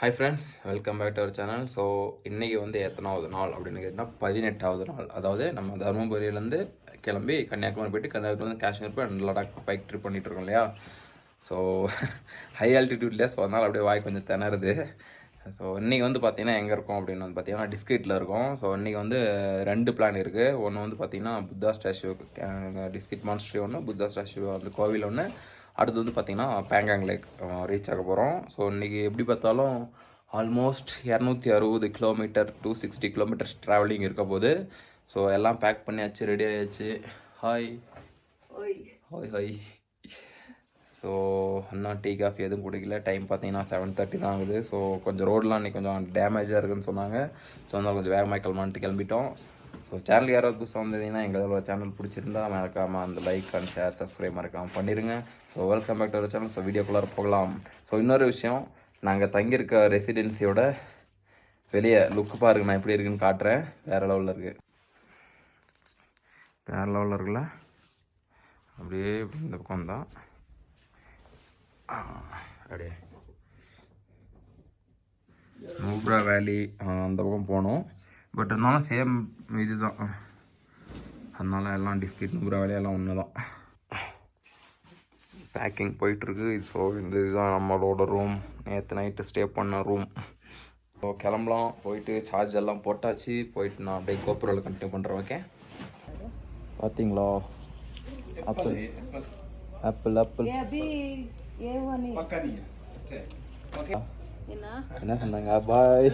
Hi friends welcome back to our channel so இன்றைக்கி வந்து எத்தனாவது நாள் அப்படின்னு கேட்டிங்கன்னா பதினெட்டாவது நாள். அதாவது நம்ம தருமபுரியிலேருந்து கிளம்பி கன்னியாகுமரி போயிட்டு கன்னியாகுமரி காஷ்மீர் போய் அண்ட் லடாக் பைக் ட்ரிப் பண்ணிகிட்ருக்கோம் இல்லையா? ஸோ ஹை ஆல்டிடியூட்லேயே ஸோ அதனால் அப்படியே வாய் கொஞ்சம் திணறுது. ஸோ இன்றைக்கி வந்து பார்த்தீங்கன்னா எங்கே இருக்கும் அப்படின்னு வந்து பார்த்தீங்கன்னா டிஸ்கிரிட்டில் இருக்கும். ஸோ இன்றைக்கி வந்து ரெண்டு பிளான் இருக்குது ஒன்று வந்து பார்த்தீங்கன்னா புத்தா ஸ்டாச்சு டிஸ்கிரிட் மான்ஸ்ட்ரி ஒன்று புத்தா ஸ்டாச்சு வந்து கோவில் ஒன்று அடுத்து வந்து பார்த்திங்கன்னா பேங்காங் லேக் ரீச் ஆக போகிறோம் ஸோ இன்றைக்கி எப்படி பார்த்தாலும் ஆல்மோஸ்ட் இரநூத்தி அறுபது kilometre two sixty kilometres travelling இருக்க போது ஸோ எல்லாம் பேக் பண்ணியாச்சு ரெடி ஆயாச்சு. ஹாய் ஹாய் ஹாய் ஸோ இன்னும் டீ காஃபி எதுவும் குடிக்கல. டைம் பார்த்தீங்கன்னா செவன் தேர்ட்டி தான் ஆகுது. ஸோ கொஞ்சம் ரோடெலாம் இன்னைக்கு கொஞ்சம் டேமேஜாக இருக்குன்னு சொன்னாங்க. ஸோ அதனால் கொஞ்சம் வேகமாக கிளம்பான்ட்டு கிளம்பிட்டோம். ஸோ சேனல் யாராவது புதுசாக வந்ததுன்னா எங்களோட சேனல் பிடிச்சிருந்தா மறக்காமல் அந்த லைக் அண்ட் ஷேர் சப்ஸ்கிரைப் மறக்காமல் பண்ணிடுங்க so welcome back to our channel so வீடியோக்குள்ளார போகலாம். ஸோ இன்னொரு விஷயம் நாங்கள் தங்கியிருக்க ரெசிடென்சியோட வெளியே லுக்கு பாருங்க. நான் எப்படி இருக்குன்னு காட்டுறேன். வேறு லெவலில் இருக்குது வேறு லெவலில் இருக்குல்ல? அப்படியே இப்படி இந்த பக்கம் தான். அப்படியே. நூப்ரா வேலி அந்த பக்கம் போனோம் பட் இருந்தாலும் சேம் இது தான் அதனால் எல்லாம் டிஸ்கிட் நூறு வேலையெல்லாம் ஒன்று தான் பேக்கிங் போயிட்டுருக்கு. ஸோ இந்த இதுதான் நம்மளோட ரூம் நேற்று நைட்டு ஸ்டே பண்ண ரூம் ஸோ கிளம்பலாம். போயிட்டு சார்ஜ் எல்லாம் போட்டாச்சு. போயிட்டு நான் அப்படியே கோபுரில் கண்டினியூ பண்ணுறேன் ஓகே பார்த்தீங்களா ஆப்பிள் ஆப்பிள் ஆப்பிள் என்ன? சொன்னாங்க? பாய்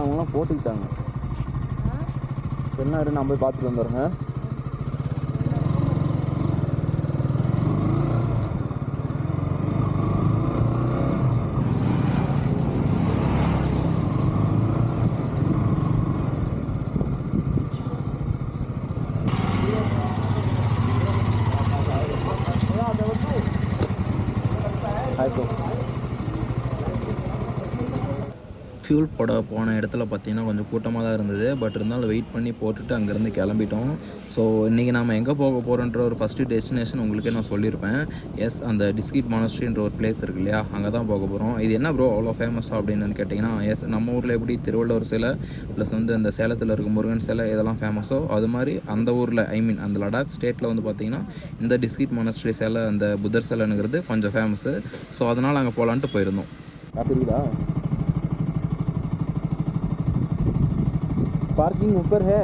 அவங்களாம் போட்டுக்கிட்டாங்க. என்ன நான் போய் பார்த்துட்டு வந்துடுறேங்க ஃபியூல் போட போன இடத்துல பார்த்தீங்கன்னா கொஞ்சம் கூட்டமாக தான் இருந்தது. பட் இருந்தாலும் வெயிட் பண்ணி போட்டுட்டு அங்கேருந்து கிளம்பிட்டோம். ஸோ இன்றைக்கி நாம் எங்கே போக போகிறோன்ற ஒரு ஃபஸ்ட்டு டெஸ்டினேஷன் உங்களுக்கே நான் சொல்லியிருப்பேன். எஸ் அந்த டிஸ்கிட் மானஸ்ட்ரின்ற ஒரு பிளேஸ் இருக்கு இல்லையா? அங்கே தான் போக போகிறோம் இது என்ன ப்ரோ அவ்வளோ ஃபேமஸாக அப்படின்னு கேட்டிங்கன்னா எஸ் நம்ம ஊரில் எப்படி திருவள்ளுவர் சிலை ப்ளஸ் வந்து அந்த சேலத்தில் இருக்க முருகன் சிலை இதெல்லாம் ஃபேமஸோ அது மாதிரி அந்த ஊரில் ஐ மீன் அந்த லடாக் ஸ்டேட்டில் வந்து பார்த்திங்கன்னா இந்த டிஸ்கிட் மானஸ்ட்ரி சிலை அந்த புத்தர் சிலைங்கிறது கொஞ்சம் ஃபேமஸு ஸோ அதனால் அங்கே போகலான்ட்டு போயிருந்தோம். पार्किंग ऊपर है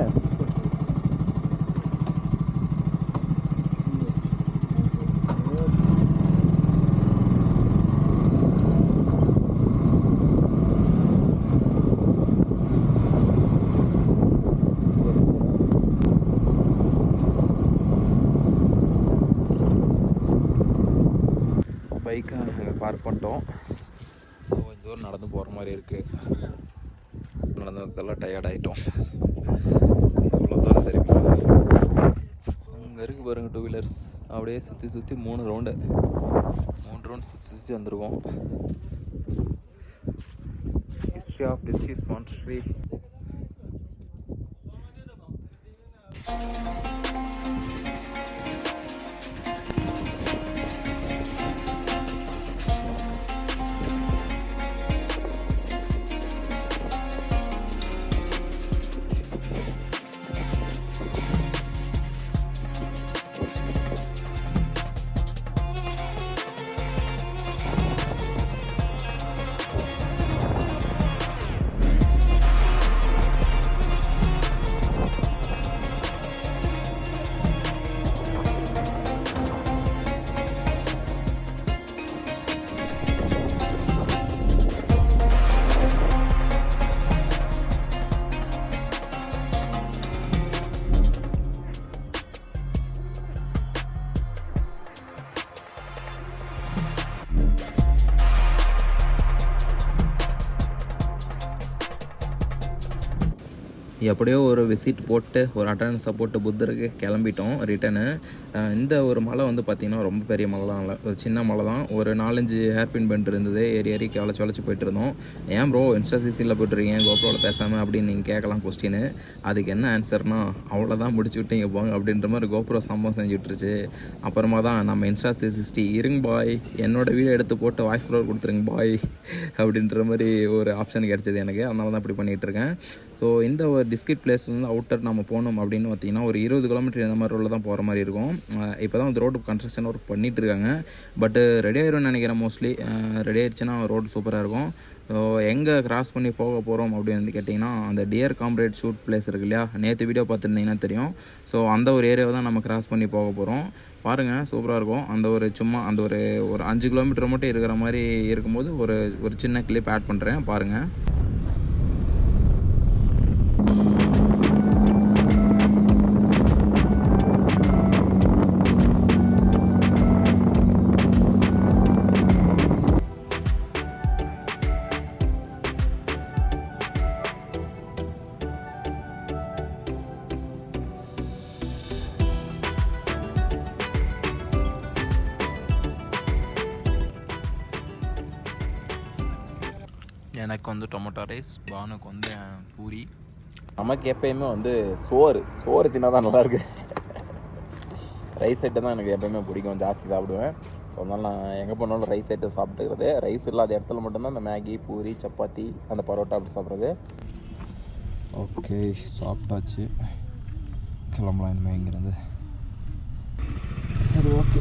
பைக்கை அங்கே பார்க் பண்ணிட்டோம் கொஞ்சம் தூரம் நடந்து போகிற மாதிரி இருக்குது நடந்ததெல்லாம் டயர்ட் ஆகிட்டோம் எவ்வளோ தூரம் தெரியுமா? அங்கே இருக்கு பாருங்கள் டூ வீலர்ஸ் அப்படியே சுற்றி சுற்றி மூணு ரவுண்டு மூணு ரவுண்ட் சுற்றி சுற்றி வந்திருக்கோம். ஹிஸ்ட்ரி ஆஃப் டிஸ்கிஸ் மான்ஸ்ட்ரி எப்படியோ ஒரு விசிட் போட்டு ஒரு அட்டண்டன்ஸை போட்டு புத்தருக்கு கிளம்பிட்டோம் ரிட்டனு இந்த ஒரு மலை வந்து பார்த்திங்கன்னா ரொம்ப பெரிய மலை தான் இல்லை. ஒரு சின்ன மலை தான் ஒரு நாலஞ்சு ஹேர்பின் பெண்ட் இருந்தது. ஏறி ஏறி வளைச்சி வளைச்சி போயிட்டு இருந்தோம். ஏன் ப்ரோ இன்ஸ்டா சிசியில் போயிட்டுருக்கீங்க? கோப்ரோவில் பேசாமல் அப்படின்னு நீங்கள் கேட்கலாம் கொஸ்டின் அதுக்கு என்ன ஆன்சர்னா அவ்வளோதான் முடிச்சு விட்டீங்க போங்க அப்படின்ற மாதிரி கோப்ரோ சம்பவம் செஞ்சு விட்டுருச்சு அப்புறமா தான் நம்ம இன்ஸ்டா சி சிக்ஸ்டி இருங்க பாய் என்னோட வீடியோ எடுத்து போட்டு வாய்ஸ் ஃப்ளோர் கொடுத்துருங்க பாய் அப்படின்ற மாதிரி ஒரு ஆப்ஷன் கிடச்சிது எனக்கு. அதனால தான் இப்படி பண்ணிகிட்டு இருக்கேன். ஸோ இந்த ஒரு டிஸ்கிட் பிளேஸ்லேருந்து அவுட்டர் நம்ம போனோம் அப்படின்னு பார்த்தீங்கன்னா ஒரு இருபது கிலோமீட்டர் இந்த மாதிரி ரோட்டில் தான் போகிற மாதிரி இருக்கும். இப்போ தான் வந்து ரோடு கன்ஸ்ட்ரக்ஷன் ஒர்க் பண்ணிகிட்டு இருக்காங்க பட்டு ரெடி ஆயிரும்னு நினைக்கிறேன் மோஸ்ட்லி ரெடி ஆயிடுச்சுன்னா ரோடு சூப்பராக இருக்கும். ஸோ எங்கே கிராஸ் பண்ணி போக போகிறோம் அப்படின்னு கேட்டிங்கன்னா அந்த டியர் காம்ரேட் ஷூட் பிளேஸ் இருக்கு இல்லையா? நேற்று வீடியோ பார்த்துருந்தீங்கன்னா தெரியும். ஸோ அந்த ஒரு ஏரியாவை தான் நம்ம கிராஸ் பண்ணி போக போகிறோம் பாருங்கள் சூப்பராக இருக்கும். அந்த ஒரு சும்மா அந்த ஒரு ஒரு அஞ்சு கிலோமீட்டர் மட்டும் இருக்கிற மாதிரி இருக்கும்போது ஒரு ஒரு சின்ன கிளிப் ஆட் பண்ணுறேன் பாருங்கள் எனக்கு வந்து டொமேட்டோ ரைஸ் பானுக்கு வந்து பூரி. நமக்கு எப்பயுமே வந்து சோறு சோறு தின்னா தான் நல்லாயிருக்கு ரைஸ் ஐட்டம் தான் எனக்கு எப்பயுமே பிடிக்கும். ஜாஸ்தி சாப்பிடுவேன். ஸோ அதனால் நான் எங்கே போனாலும் ரைஸ் ஐட்டம் சாப்பிட்டுக்கிறது. ரைஸ் இல்லாத இடத்துல மட்டும்தான் இந்த மேகி பூரி சப்பாத்தி அந்த பரோட்டா அப்படி சாப்பிட்றது. ஓகே சாப்பிட்டாச்சு. கிளம்பலாம் இனிமேல் இங்கேருந்து. சரி ஓகே.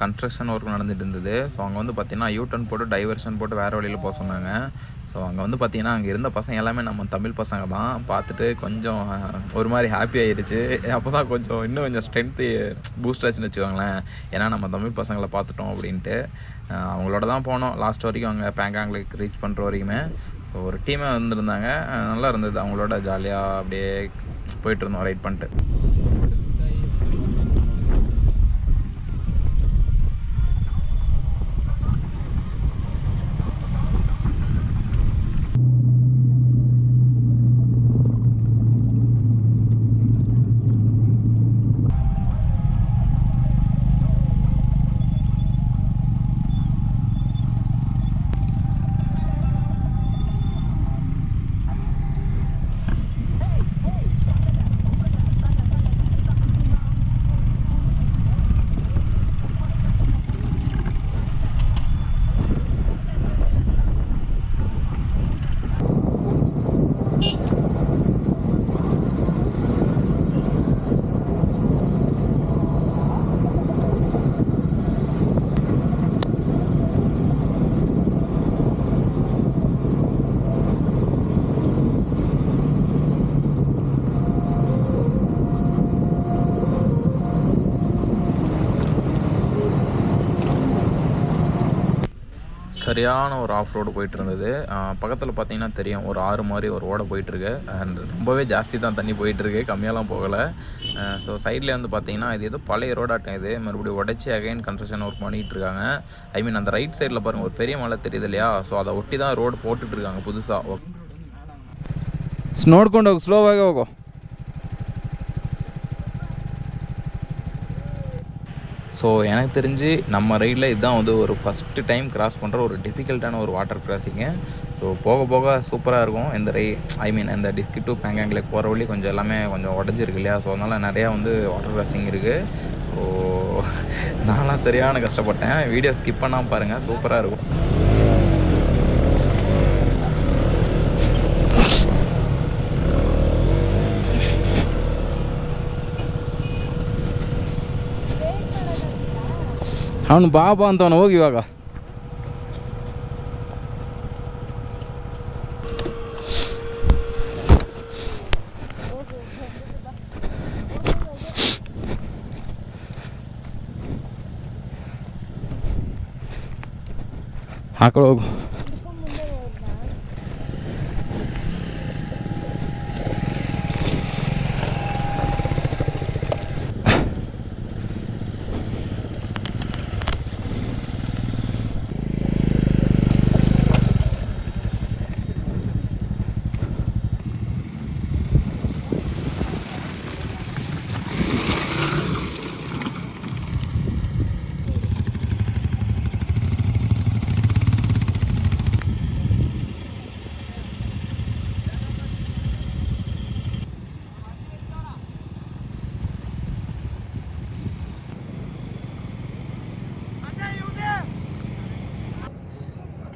கன்ஸ்ட்ரக்ஷன் ஒர்க் நடந்துட்டு இருந்தது ஸோ அங்கே வந்து பார்த்தீங்கன்னா யூ டர்ன் போட்டு டைவர்ஷன் போட்டு வேறு வழியில் போக சொன்னாங்க. ஸோ அங்கே வந்து பார்த்தீங்கன்னா அங்கே இருந்த பசங்க எல்லாமே நம்ம தமிழ் பசங்க தான். பார்த்துட்டு கொஞ்சம் ஒரு மாதிரி ஹாப்பி ஆகிடுச்சு அப்போ தான் கொஞ்சம் இன்னும் கொஞ்சம் ஸ்ட்ரென்த்து பூஸ்ட் ஆச்சுன்னு வச்சுக்கோங்களேன். ஏன்னா நம்ம தமிழ் பசங்களை பார்த்துட்டோம் அப்படின்ட்டு. அவங்களோட தான் போனோம். லாஸ்ட் வரைக்கும் அங்கே பேங்காங்களுக்கு ரீச் பண்ணுற வரைக்குமே. ஒரு டீமே வந்திருந்தாங்க. நல்லா இருந்தது. அவங்களோட ஜாலியாக அப்படியே போயிட்டு இருந்தோம் ரைட் பண்ணிட்டு. சரியான ஒரு ஆஃப் ரோடு போயிட்டு இருந்தது பக்கத்தில் பார்த்தீங்கன்னா தெரியும் ஒரு ஆறு மாதிரி ஒரு ஓடை போயிட்டுருக்கு அண்ட் ரொம்பவே ஜாஸ்தி தான் தண்ணி போயிட்டுருக்கு கம்மியாலாம் போகலை ஸோ சைடில் வந்து பார்த்தீங்கன்னா இது ஏதோ பழைய ரோடாட்டம் இது மறுபடியும் உடச்சி அகைன் கன்ஸ்ட்ரக்ஷன் ஒர்க் பண்ணிகிட்டு இருக்காங்க ஐ மீன் அந்த ரைட் சைடில் பாருங்கள் ஒரு பெரிய மலை தெரியுது இல்லையா ஸோ அதை ஒட்டி தான் ரோடு போட்டுட்ருக்காங்க புதுசாக ನೋಡ್ಕೊಂಡು ಹೋಗು ಸ್ಲೋವಾಗಿ ಹೋಗು ஸோ எனக்கு தெரிஞ்சு நம்ம ரைடில் இதுதான் வந்து ஒரு ஃபஸ்ட்டு டைம் கிராஸ் பண்ணுற ஒரு டிஃபிகல்ட்டான ஒரு வாட்டர் கிராசிங்கு ஸோ போக போக சூப்பராக இருக்கும். இந்த ரை ஐ மீன் இந்த டிஸ்கி டு பேங்காங் லேக் போகிற வழி கொஞ்சம் எல்லாமே கொஞ்சம் உடஞ்சிருக்கு இல்லையா? ஸோ அதனால் நிறையா வந்து வாட்டர் கிராசிங் இருக்குது ஸோ நான்லாம் சரியான கஷ்டப்பட்டேன். வீடியோ ஸ்கிப் பண்ணாமல் பாருங்கள் சூப்பராக இருக்கும். ಅವನು ಬಾಬಾ ಅಂತವನು ಹೋಗಿ ಇವಾಗ. ಆ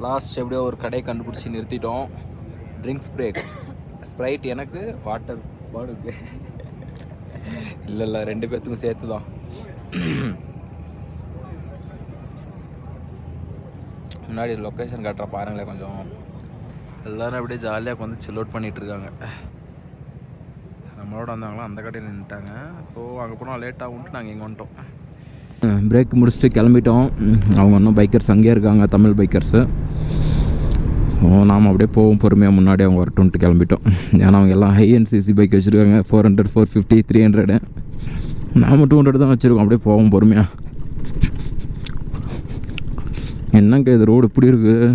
லாஸ்ட் எப்படியோ ஒரு கடையை கண்டுபிடிச்சி நிறுத்திட்டோம். ட்ரிங்க்ஸ் பிரேக் ஸ்ப்ரைட் எனக்கு வாட்டர் பாடுக்கு இல்லை இல்லை ரெண்டு பேர்த்துக்கும் சேர்த்து தான் முன்னாடி லொக்கேஷன் காட்டுற பாருங்களேன் கொஞ்சம். எல்லாரும் அப்படியே ஜாலியாக வந்து சில் அவுட் பண்ணிகிட்ருக்காங்க நம்மளோட வந்தாங்களோ அந்த கடையில் நின்றுட்டாங்க ஸோ அங்கே போனால் லேட் ஆகும்ட்டு நாங்கள் இங்கே வந்துட்டோம். பிரேக் முடிச்சுட்டு கிளம்பிட்டோம். அவங்க இன்னும் பைக்கர்ஸ் அங்கேயே இருக்காங்க தமிழ் பைக்கர்ஸு ஸோ நாம் அப்படியே போவோம் பொறுமையாக முன்னாடி அவங்க வரட்டும்ட்டு கிளம்பிட்டோம். ஏன்னா அவங்க எல்லாம் ஹை அண்ட் சிசி பைக் வச்சுருக்காங்க four hundred four fifty three hundred நாம் டூ ஹண்ட்ரட் தான் வச்சுருக்கோம் அப்படியே போவோம் பொறுமையாக என்னங்க இது ரோடு இப்படி இருக்குது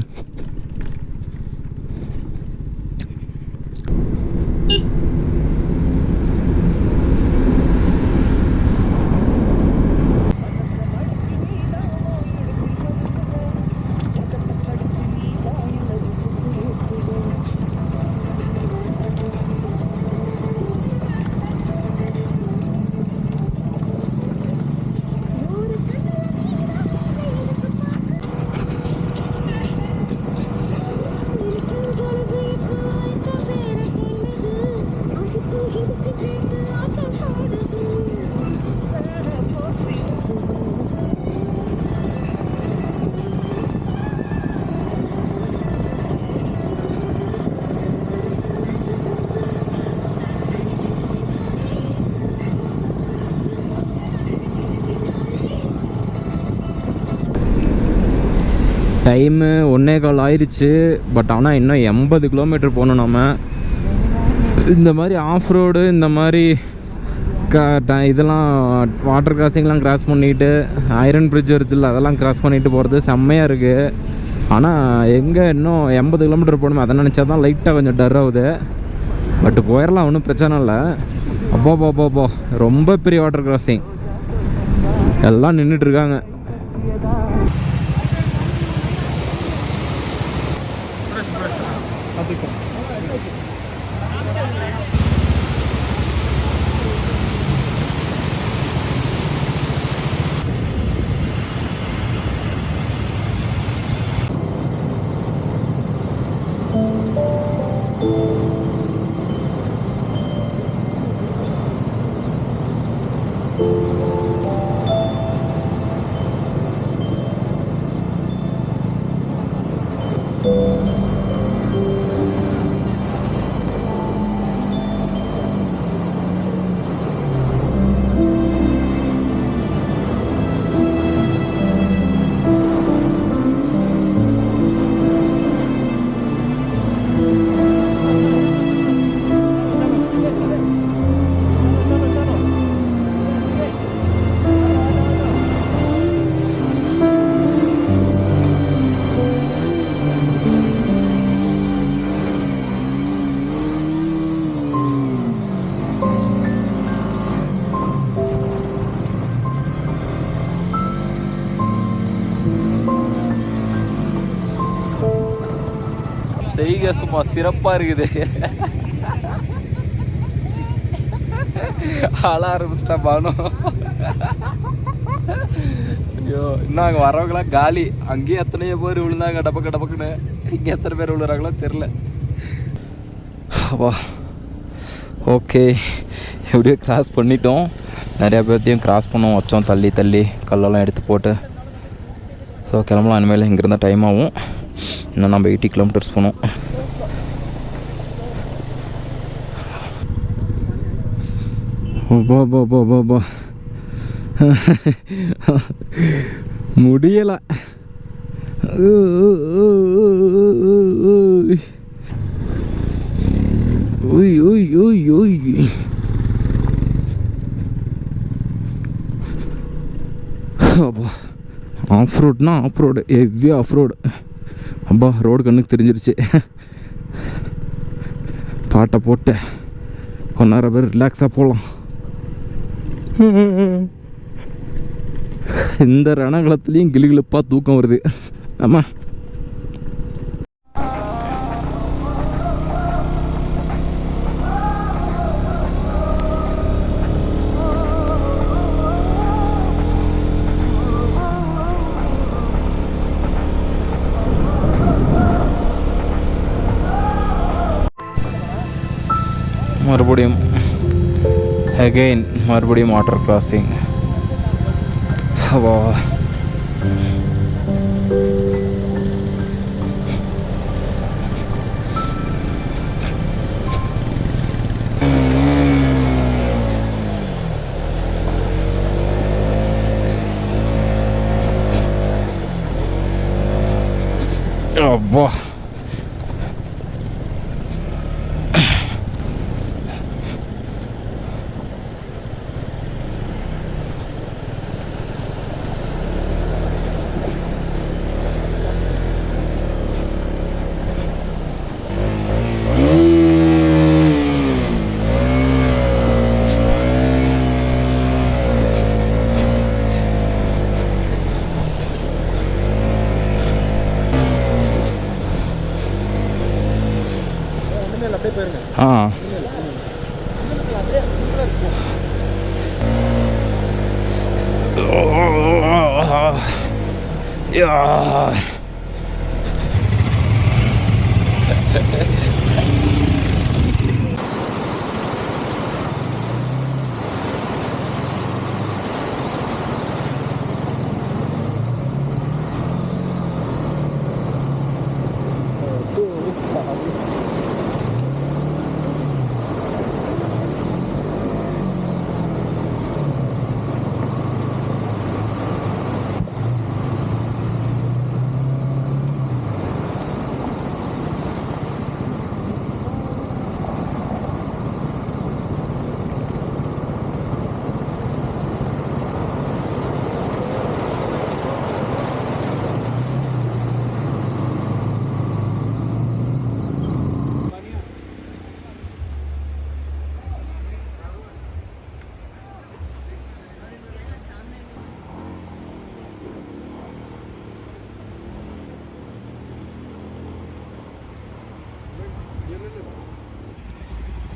டைமு ஒன்றே கால் ஆயிடுச்சு பட் ஆனால் இன்னும் எண்பது கிலோமீட்டர் போகணும் நம்ம இந்த மாதிரி ஆஃப் ரோடு இந்த மாதிரி க ட- இதெல்லாம் வாட்டர் கிராசிங்லாம் கிராஸ் பண்ணிட்டு ஐரன் பிரிட்ஜ் வருதுல்ல அதெல்லாம் கிராஸ் பண்ணிட்டு போகிறது செம்மையாக இருக்குது ஆனால் எங்கே இன்னும் எண்பது கிலோமீட்டர் போகணுமே அதை நினச்சா தான் லைட்டாக கொஞ்சம் டர் ஆகுது. பட் போயிடலாம் ஒன்றும் பிரச்சனை இல்லை. அப்போ போ போ போ ரொம்ப பெரிய வாட்டர் கிராசிங் எல்லாம் நின்றுட்டு Africa. இருக்காங்க சும்மா சிறப்பாக இருக்குது. ஆள ஆரம்பிச்சிட்டா பானு. ஐயோ இன்னும் அங்கே வரவங்களாம் காலி. அங்கேயும் எத்தனையோ பேர் விழுந்தாங்க டபக்கு டபக்குன்னு. இங்கே எத்தனை பேர் விழுறாங்களோ தெரில வா ஓகே. எப்படியோ கிராஸ் பண்ணிட்டோம். நிறையா பேர்த்தையும் கிராஸ் பண்ணோம் வச்சோம் தள்ளி தள்ளி. கல்லெல்லாம் எடுத்து போட்டு. ஸோ கிளம்பலாம். இனிமேல் இங்கே இருந்தால் டைம் ஆகும். இன்னும் நம்ம எயிட்டி கிலோமீட்டர்ஸ் போனோம் பா பா பா பா பா முடியலை. உய் உய் உய் உய். அப்பா off ரோட்னா off road heavy off road அப்பா ரோடு கண்ணுக்கு தெரிஞ்சிருச்சு. பாட்டை போட்டு கொஞ்ச நேரம் பேர் ரிலாக்ஸாக போகலாம் இந்த ரணகலத்துலேயும் கிளிகிழப்பாக தூக்கம் வருது. ஆமாம் மறுபடியும் அகெயின் மறுபடியும் வாட்டர் கிராசிங் வா அப்பா ஆ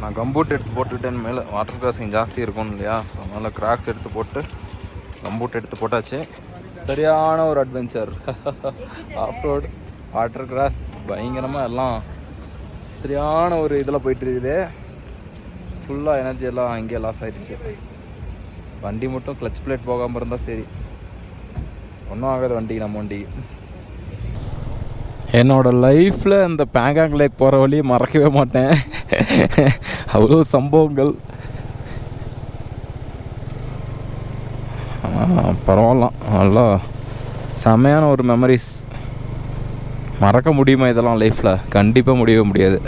நான் கம்பூட் எடுத்து போட்டுக்கிட்டேன். மேலே வாட்டர் கிராசிங் ஜாஸ்தி இருக்கும் இல்லையா? ஸோ அதனால் கிராக்ஸ் எடுத்து போட்டு கம்பூட் எடுத்து போட்டாச்சு. சரியான ஒரு adventure off road water cross பயங்கரமாக எல்லாம் சரியான ஒரு இதில் போயிட்டு இருக்குது ஃபுல்லாக எனர்ஜி எல்லாம் அங்கேயே லாஸ் ஆகிடுச்சு வண்டி மட்டும் கிளச் பிளேட் போகாமல் இருந்தால் சரி. ஒன்றும் ஆகாது வண்டி நம்ம வண்டி. என்னோடய லைஃப்பில் இந்த பேங்காங் லேக் போகிற வழியை மறக்கவே மாட்டேன். அவ்வளோ சம்பவங்கள். பரவாயில்ல. நல்லா செமையான ஒரு மெமரிஸ் மறக்க முடியுமா இதெல்லாம் லைஃப்பில் கண்டிப்பாக முடியவே முடியாது.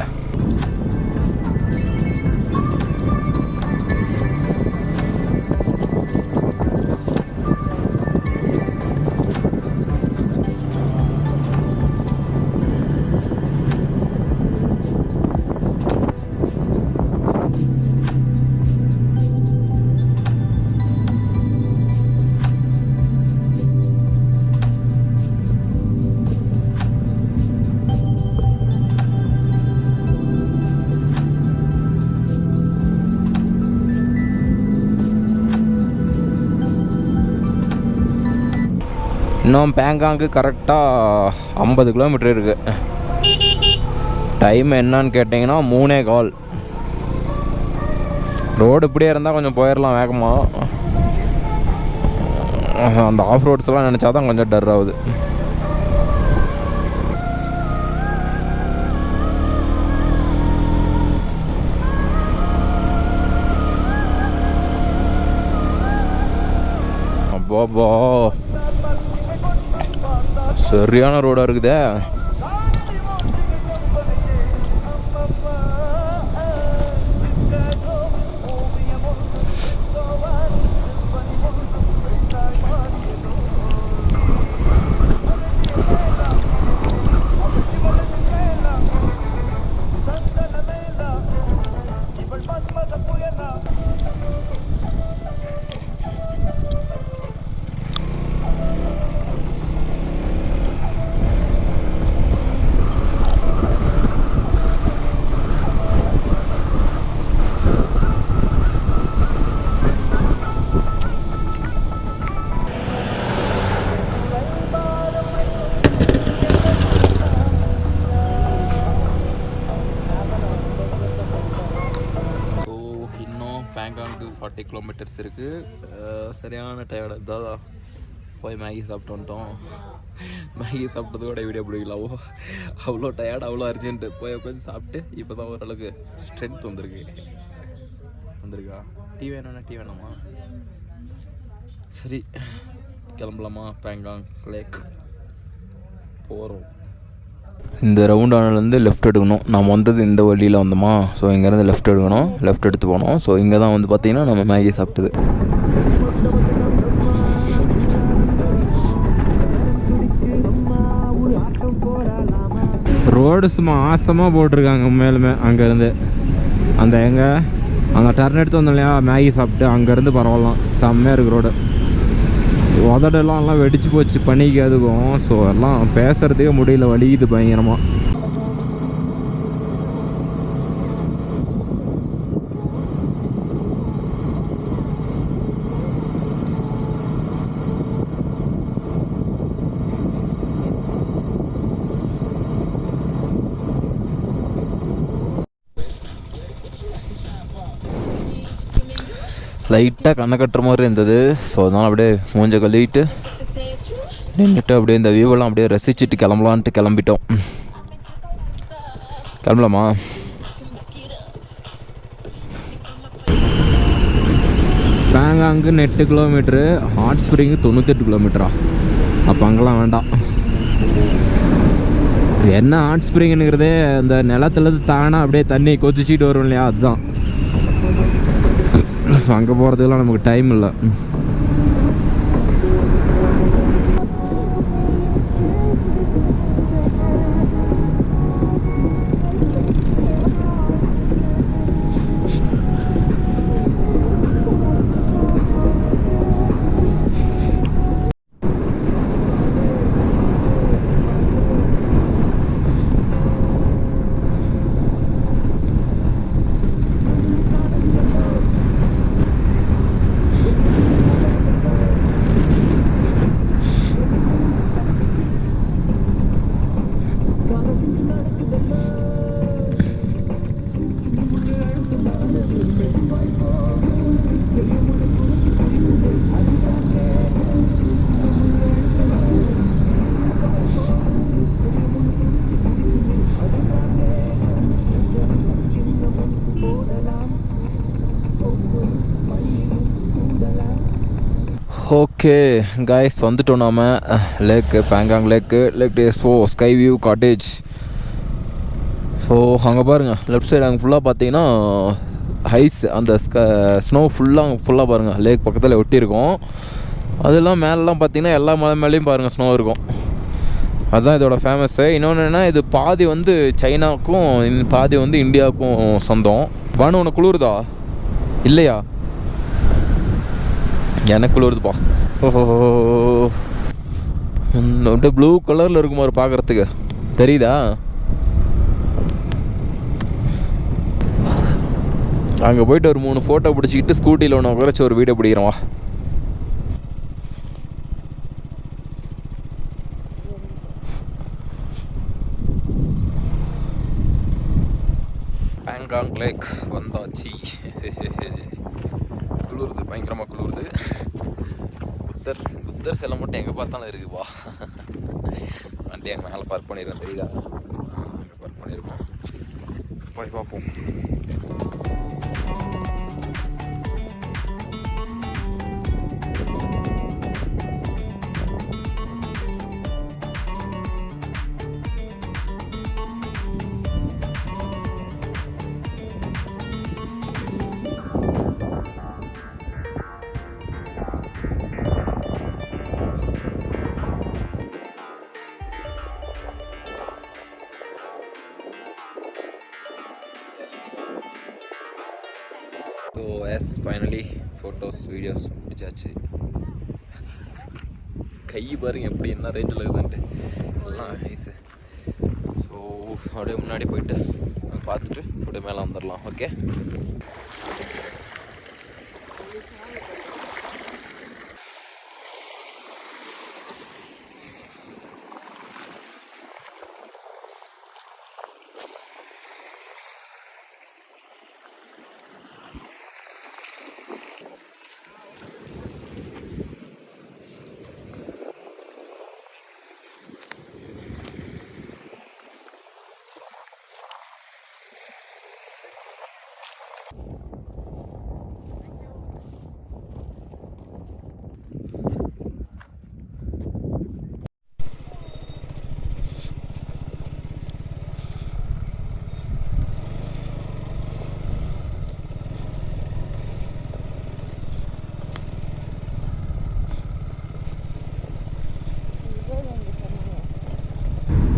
இன்னும் பேங்காங்கு கரெக்டாக ஐம்பது கிலோமீட்டர் இருக்குது டைம் என்னன்னு கேட்டிங்கன்னா மூணே கால். ரோடு இப்படியே இருந்தால் கொஞ்சம் போயிடலாம் வேகமாக அந்த ஆஃப் ரோட்ஸ்லாம் நினச்சா தான் கொஞ்சம் டர் ஆகுது. அப்போ சரியான ரோடாக இருக்குதே? கிலோமீட்டர்ஸ் இருக்குது சரியான டயர்டு தாதா போய் மேகி சாப்பிட்டு வந்துட்டோம். மேகி சாப்பிட்டது கூட வீடியோ பிடிக்கலாவோ அவ்வளோ டயர்டு அவ்வளோ அர்ஜென்ட்டு போய் உட்காந்து சாப்பிட்டு இப்போ தான் ஓரளவுக்கு ஸ்ட்ரென்த் வந்திருக்கு. வந்திருக்கா? டீ வேணும்னா டீ வேணாமா? சரி கிளம்பலாமா? பேங்காங் லேக். போகிறோம் இந்த ரவுண்ட் லெஃப்ட் எடுக்கணும். நம்ம வந்தது இந்த வழியில் வந்தோமா? ஸோ இங்கேருந்து லெஃப்ட் எடுக்கணும். லெஃப்ட் எடுத்து போனோம் ஸோ இங்கே தான் வந்து பார்த்திங்கன்னா நம்ம மேகி சாப்பிட்டது. ரோடு சும்மா ஆசமாக போட்டிருக்காங்க மேலுமே அங்கேருந்து. அந்த எங்கே? அந்த டர்ன் எடுத்து வந்தோம் இல்லையா? மேகி சாப்பிட்டு அங்கேருந்து பரவாயில்லாம் செம்மையாக இருக்குது ரோடு உதடெல்லாம் எல்லாம் வெடிச்சு போச்சு பனிக்கு ஸோ எல்லாம் பேசுகிறதே முடியல வலிக்குது பயங்கரமாக லைட்டாக கண்ணை கட்டுற மாதிரி இருந்தது. ஸோ அதனால் அப்படியே மூஞ்ச கழுவிட்டு நின்றுட்டு அப்படியே இந்த வியூவெல்லாம் அப்படியே ரசிச்சுட்டு கிளம்பலான்ட்டு கிளம்பிட்டோம். கிளம்பலாமா? பேங்காங்கு எட்டு கிலோமீட்ரு ஹாட் ஸ்ப்ரிங்கு தொண்ணூத்தெட்டு கிலோமீட்டரா அப்போ அங்கெல்லாம் வேண்டாம். என்ன ஹாட் ஸ்ப்ரிங்னுங்கிறதே அந்த நிலத்துலேருந்து தானாக அப்படியே தண்ணி கொதிச்சிட்டு வரும் இல்லையா? அதுதான். அங்கே போகிறதுக்கெல்லாம் நமக்கு டைம் இல்லை. ஓகே கைஸ் வந்துட்டோம் நாம. Lake Pangong lake lake days o sky view cottage so அங்கே பாருங்கள் லெஃப்ட் சைடு அங்கே ஃபுல்லாக பார்த்தீங்கன்னா ஹைஸ் அந்த ஸ்க ஸ்னோ ஃபுல்லாக அங்கே ஃபுல்லாக பாருங்கள் லேக் பக்கத்தில் ஒட்டியிருக்கோம். அதெல்லாம் மேலெலாம் பார்த்தீங்கன்னா எல்லா மலை மேலேயும் பாருங்கள் ஸ்னோ இருக்கும். அதுதான் இதோட ஃபேமஸ்ஸு இன்னொன்று என்ன இது பாதி வந்து சைனாவுக்கும் பாதி வந்து இந்தியாவுக்கும் சொந்தம். பானு உனக்கு குளிருதா? இல்லையா? எனக்குள்ள வருதுப்பா ஓஹோ. அப்படியே ப்ளூ கலரில் இருக்குமாரு பார்க்குறதுக்கு தெரியுதா? அங்கே போயிட்டு ஒரு மூணு ஃபோட்டோ பிடிச்சிக்கிட்டு ஸ்கூட்டியில் ஒன்று உரைச்சி ஒரு வீடியோ பிடிக்கிறோம் வா. பேங்காங் லேக் வந்தாச்சு. குளிருது பயங்கரமாக குளிருது. புத்தர் புத்தர் சிலை மட்டும் எங்கே பார்த்தாலும் இருக்குப்பா வண்டி அங்கே மேலே பார்க் பண்ணியிருக்கேன் தெரியுதா? அங்கே பார்க் பண்ணியிருக்கோம். போய் பார்ப்போம். வீடியோஸ் கை பாருங்க எப்படி என்ன ரேஞ்சில் இருக்குதுன்ட்டு. எல்லாம் ஐஸு ஸோ அப்படியே முன்னாடி போயிட்டு பார்த்துட்டு அப்படியே மேலே வந்துடலாம் ஓகே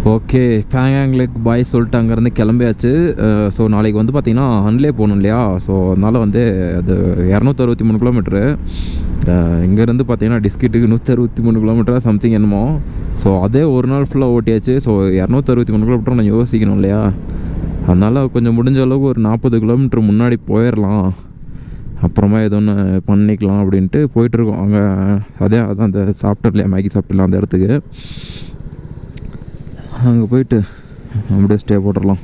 ஓகே பேங்காங்லேக்கு பாய் சொல்லிட்டு அங்கேருந்து கிளம்பியாச்சு. ஸோ நாளைக்கு வந்து பார்த்திங்கன்னா ஹன்லே போகணும் இல்லையா? ஸோ அதனால் வந்து அது இரநூத்தறுபத்தி மூணு கிலோமீட்ரு இங்கேருந்து பார்த்தீங்கன்னா டிஸ்கிட்டுக்கு நூற்றி அறுபத்தி மூணு கிலோமீட்டராக சம்திங் என்னமோ. ஸோ அதே ஒரு நாள் ஃபுல்லாக ஓட்டியாச்சு. ஸோ இரநூத்தறுபத்தி மூணு கிலோமீட்டர் நான் யோசிக்கணும் இல்லையா? அதனால் கொஞ்சம் முடிஞ்ச அளவுக்கு ஒரு நாற்பது கிலோமீட்டர் முன்னாடி போயிடலாம் அப்புறமா எதோ ஒன்று பண்ணிக்கலாம் அப்படின்ட்டு போயிட்டுருக்கோம் அங்கே அதே அதான் அந்த சாப்பிட்டர் மேகி சாப்பிட்டுலாம் அந்த இடத்துக்கு. அங்கே போயிட்டு அப்படியே ஸ்டே போட்டுடலாம்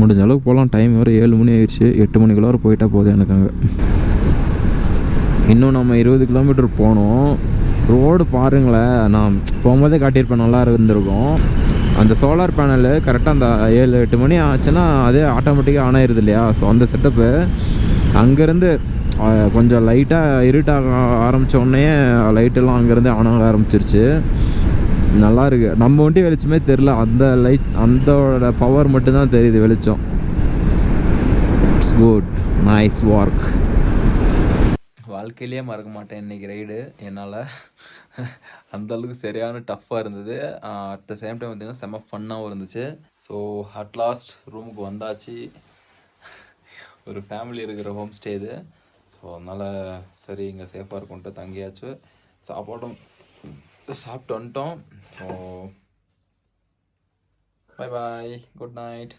முடிஞ்ச அளவுக்கு போகலாம் டைம் வேறு ஏழு மணி ஆயிடுச்சு எட்டு மணிக்குள்ளார போயிட்டா போதும் எனக்கு அங்கே. இன்னும் நம்ம இருபது கிலோமீட்டர் போனோம். ரோடு பாருங்களேன். நான் போகும்போதே காட்டியிருப்பேன். நல்லா இருந்திருக்கும். அந்த சோலார் பேனலு கரெக்டாக அந்த ஏழு எட்டு மணி ஆச்சுன்னா அதே ஆட்டோமேட்டிக்காக ஆன் ஆயிடுது இல்லையா? ஸோ அந்த செட்டப்பு அங்கேருந்து கொஞ்சம் லைட்டாக இருட்டாக ஆரம்பித்த உடனே லைட்டெல்லாம் அங்கேருந்து ஆன் ஆக ஆரம்பிச்சிருச்சு. நல்லா இருக்குது நம்ம வண்டி வெளிச்சமே தெரில அந்த லைட் அந்தோட பவர் மட்டும்தான் தெரியுது வெளிச்சம். இட்ஸ் குட் நைஸ் ஒர்க் வாழ்க்கையிலேயே மறக்க மாட்டேன் இன்னைக்கு ரைடு என்னால் அந்த அளவுக்கு சரியான டஃப்பாக இருந்தது. அட் த சேம் டைம் பார்த்திங்கன்னா செம்ம ஃபன்னாகவும் இருந்துச்சு. ஸோ அட் லாஸ்ட் ரூமுக்கு வந்தாச்சு. ஒரு ஃபேமிலி இருக்கிற ஹோம் ஸ்டே இது. ஸோ அதனால் சரி இங்கே சேஃபாக இருக்கும்ட்டு தங்கியாச்சு. சாப்பாடும் சாப்பிட்டு வந்துட்டோம். So bye bye good night